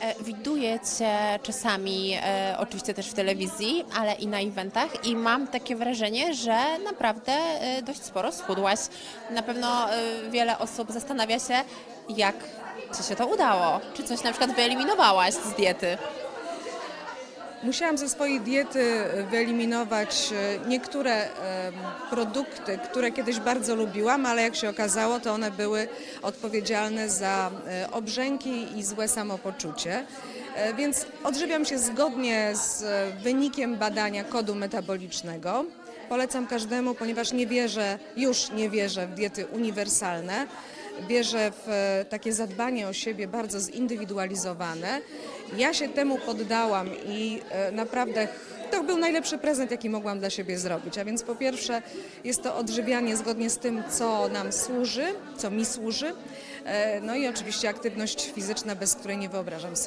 E, Widuję Cię czasami, e, oczywiście też w telewizji, ale i na eventach i mam takie wrażenie, że naprawdę e, dość sporo schudłaś. Na pewno e, wiele osób zastanawia się, jak Ci się to udało. Czy coś na przykład wyeliminowałaś z diety? Musiałam ze swojej diety wyeliminować e, niektóre produkty, które kiedyś bardzo lubiłam, ale jak się okazało, to one były odpowiedzialne za e, obrzęki i złe samopoczucie. E, Więc odżywiam się zgodnie z e, wynikiem badania kodu metabolicznego. Polecam każdemu, ponieważ nie wierzę, już nie wierzę w diety uniwersalne. Wierzę w e, takie zadbanie o siebie bardzo zindywidualizowane. Ja się temu poddałam i e, naprawdę to był najlepszy prezent, jaki mogłam dla siebie zrobić. A więc po pierwsze jest to odżywianie zgodnie z tym, co nam służy, co mi służy. E, No i oczywiście aktywność fizyczna, bez której nie wyobrażam sobie.